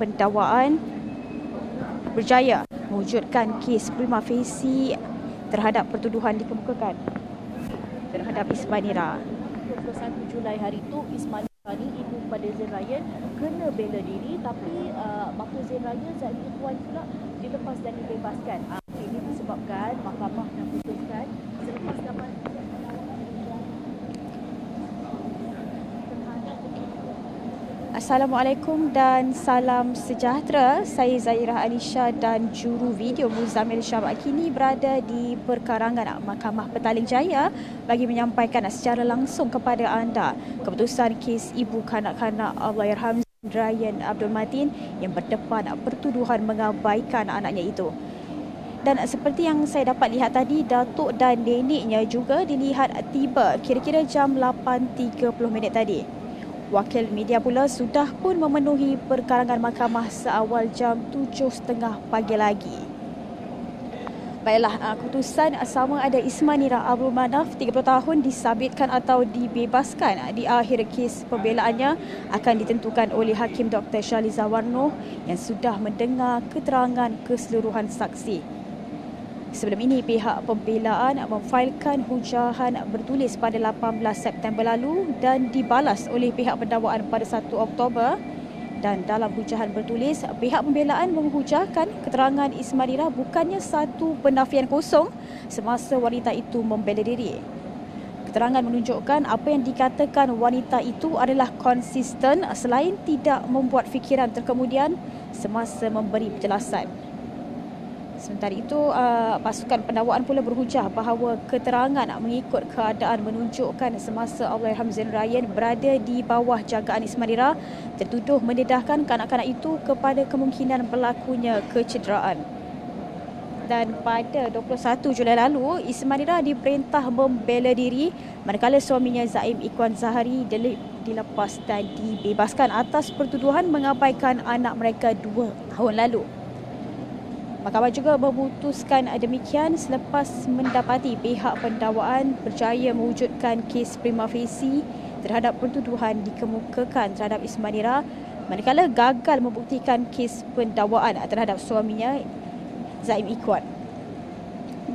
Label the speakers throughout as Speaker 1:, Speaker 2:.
Speaker 1: pendakwaan berjaya mewujudkan kes prima facie terhadap pertuduhan dikemukakan terhadap Ismanira.
Speaker 2: 21 Julai hari itu Ismail Rani ibu pada Zain Ryan kena bela diri tapi uh, bapa Zain Ryan Zain Tuan pula dilepas dan dibebaskan. Uh, ini disebabkan mahkamah memutuskan selepas zaman
Speaker 1: Assalamualaikum dan salam sejahtera. Saya Zairah Alisha dan juru video Muzamil Syabak kini berada di perkarangan Mahkamah Petaling Jaya bagi menyampaikan secara langsung kepada anda keputusan kes ibu kanak-kanak Allahyarham Ryan Abdul Matin yang berdepan pertuduhan mengabaikan anaknya itu. Dan seperti yang saya dapat lihat tadi, Datuk dan neneknya juga dilihat tiba kira-kira jam 8.30 minit tadi. Wakil media pula sudah pun memenuhi perkarangan mahkamah seawal jam 7.30 pagi lagi. Baiklah, uh, keputusan sama ada Ismanira Abdul Manaf 30 tahun disabitkan atau dibebaskan di akhir kes pembelaannya akan ditentukan oleh Hakim Dr. Shaliza Warno yang sudah mendengar keterangan keseluruhan saksi. Sebelum ini, pihak pembelaan memfailkan hujahan bertulis pada 18 September lalu dan dibalas oleh pihak pendakwaan pada 1 Oktober. Dan dalam hujahan bertulis, pihak pembelaan menghujahkan keterangan Ismaila bukannya satu penafian kosong semasa wanita itu membela diri. Keterangan menunjukkan apa yang dikatakan wanita itu adalah konsisten selain tidak membuat fikiran terkemudian semasa memberi penjelasan. Sementara itu, uh, pasukan pendakwaan pula berhujah bahawa keterangan mengikut keadaan menunjukkan semasa Allahyarham Zain Ryan berada di bawah jagaan Ismaila tertuduh mendedahkan kanak-kanak itu kepada kemungkinan berlakunya kecederaan. Dan pada 21 Julai lalu, Ismaila diperintah membela diri manakala suaminya Zaim Ikwan Zahari dilepas dan dibebaskan atas pertuduhan mengabaikan anak mereka dua tahun lalu. Mahkamah juga memutuskan demikian selepas mendapati pihak pendakwaan berjaya mewujudkan kes prima facie terhadap pertuduhan dikemukakan terhadap Ismanira manakala gagal membuktikan kes pendakwaan terhadap suaminya Zaim Ikwan.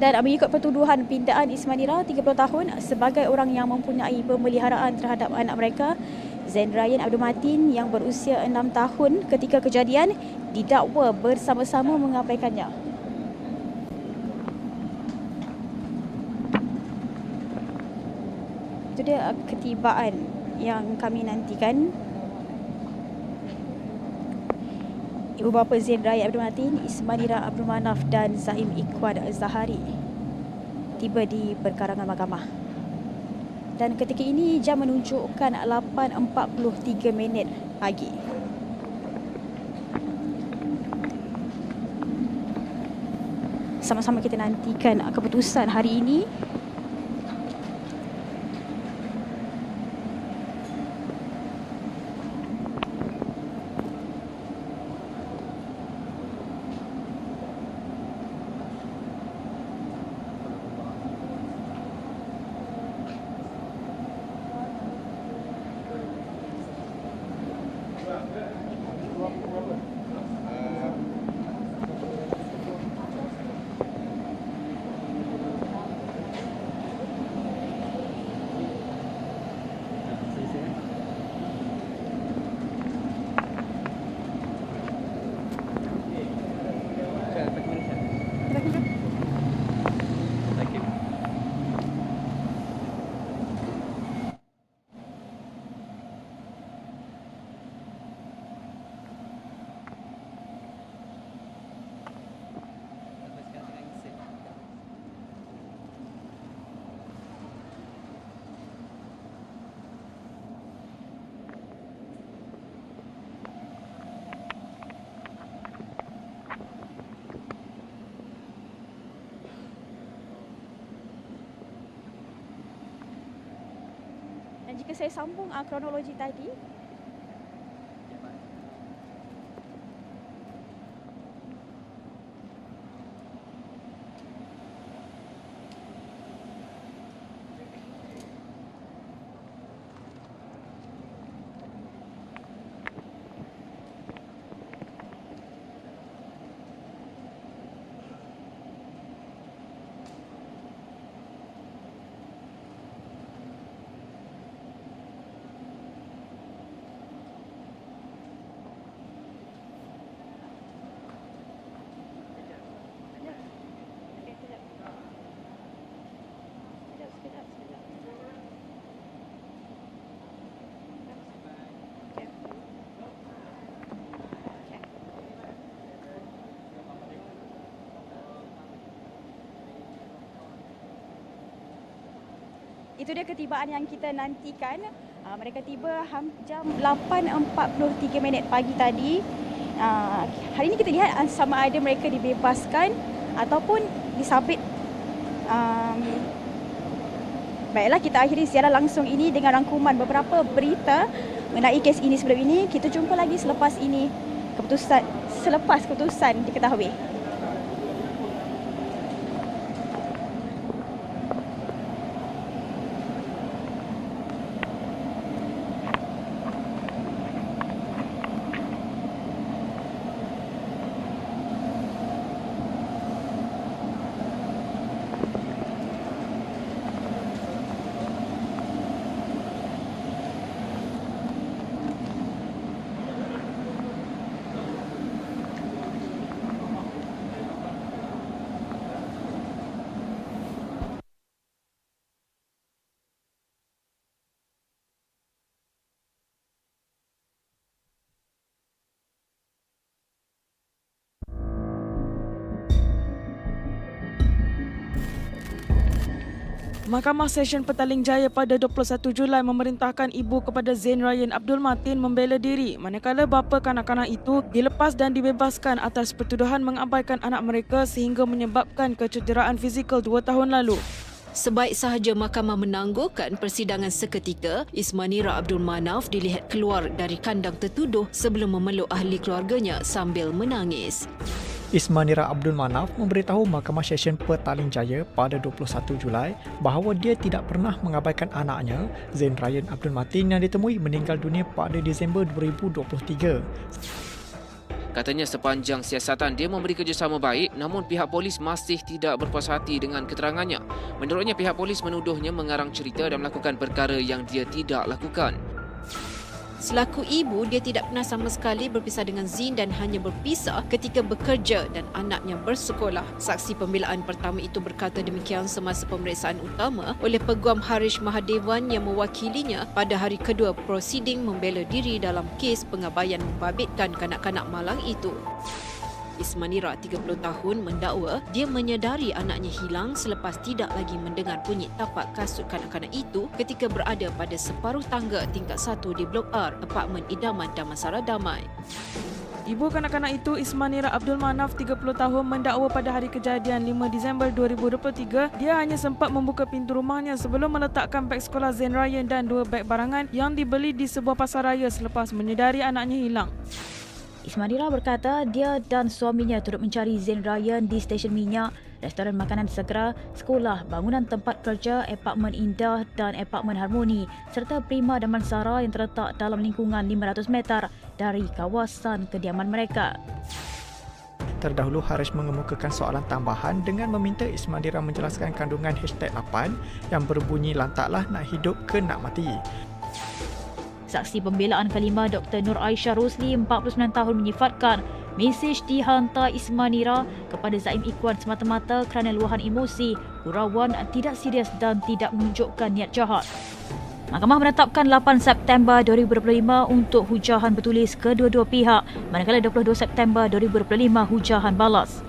Speaker 1: Dan mengikut pertuduhan pindaan Ismanira 30 tahun sebagai orang yang mempunyai pemeliharaan terhadap anak mereka Zain Ryan Abdul Matin yang berusia 6 tahun ketika kejadian didakwa bersama-sama mengabaikannya. Itu dia ketibaan yang kami nantikan Ibu bapa Zain Raya Abdul Matin, Ismanira Abdul Manaf dan Zaim Ikhwan Zahari tiba di perkarangan mahkamah. Dan ketika ini jam menunjukkan 8.43 minit pagi. Sama-sama kita nantikan keputusan hari ini jika saya sambung uh, kronologi tadi, itu dia ketibaan yang kita nantikan. Uh, mereka tiba jam 8.43 minit pagi tadi. Uh, hari ini kita lihat uh, sama ada mereka dibebaskan ataupun disabit. Um, baiklah kita akhiri siaran langsung ini dengan rangkuman beberapa berita mengenai kes ini sebelum ini. Kita jumpa lagi selepas ini keputusan selepas keputusan diketahui.
Speaker 3: Mahkamah Session Petaling Jaya pada 21 Julai memerintahkan ibu kepada Zain Ryan Abdul Matin membela diri manakala bapa kanak-kanak itu dilepas dan dibebaskan atas pertuduhan mengabaikan anak mereka sehingga menyebabkan kecederaan fizikal dua tahun lalu.
Speaker 4: Sebaik sahaja mahkamah menangguhkan persidangan seketika, Ismanira Abdul Manaf dilihat keluar dari kandang tertuduh sebelum memeluk ahli keluarganya sambil menangis.
Speaker 5: Ismanira Abdul Manaf memberitahu Mahkamah Session Petaling Jaya pada 21 Julai bahawa dia tidak pernah mengabaikan anaknya, Zain Ryan Abdul Matin yang ditemui meninggal dunia pada Disember 2023.
Speaker 6: Katanya sepanjang siasatan dia memberi kerjasama baik namun pihak polis masih tidak berpuas hati dengan keterangannya. Menurutnya pihak polis menuduhnya mengarang cerita dan melakukan perkara yang dia tidak lakukan.
Speaker 4: Selaku ibu, dia tidak pernah sama sekali berpisah dengan Zin dan hanya berpisah ketika bekerja dan anaknya bersekolah. Saksi pembelaan pertama itu berkata demikian semasa pemeriksaan utama oleh Peguam Harish Mahadevan yang mewakilinya pada hari kedua prosiding membela diri dalam kes pengabaian membabitkan kanak-kanak malang itu. Ismanira, 30 tahun, mendakwa dia menyedari anaknya hilang selepas tidak lagi mendengar bunyi tapak kasut kanak-kanak itu ketika berada pada separuh tangga tingkat 1 di Blok R, apartmen idaman Damansara Damai.
Speaker 3: Ibu kanak-kanak itu Ismanira Abdul Manaf 30 tahun mendakwa pada hari kejadian 5 Disember 2023 dia hanya sempat membuka pintu rumahnya sebelum meletakkan beg sekolah Zain Ryan dan dua beg barangan yang dibeli di sebuah pasaraya selepas menyedari anaknya hilang.
Speaker 1: Ismadira berkata dia dan suaminya turut mencari Zain Ryan di stesen minyak, restoran makanan segera, sekolah, bangunan tempat kerja, apartmen indah dan apartmen harmoni serta Prima Damansara yang terletak dalam lingkungan 500 meter dari kawasan kediaman mereka.
Speaker 5: Terdahulu Harish mengemukakan soalan tambahan dengan meminta Ismadira menjelaskan kandungan hashtag 8 yang berbunyi lantaklah nak hidup ke nak mati.
Speaker 1: Saksi pembelaan kelima Dr. Nur Aisyah Rosli, 49 tahun menyifatkan mesej dihantar Ismanira kepada Zaim Ikwan semata-mata kerana luahan emosi, gurauan tidak serius dan tidak menunjukkan niat jahat. Mahkamah menetapkan 8 September 2025 untuk hujahan bertulis kedua-dua pihak manakala 22 September 2025 hujahan balas.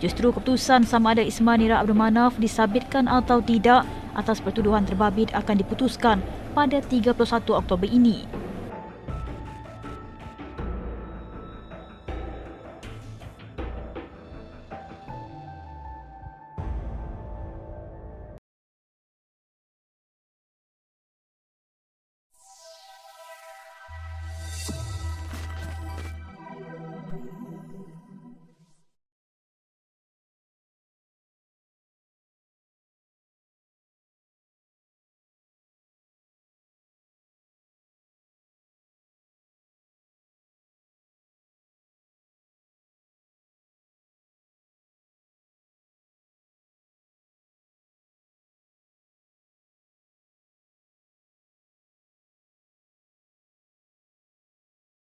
Speaker 1: Justru keputusan sama ada Ismanira Abdul Manaf disabitkan atau tidak atas pertuduhan terbabit akan diputuskan pada 31 Oktober ini.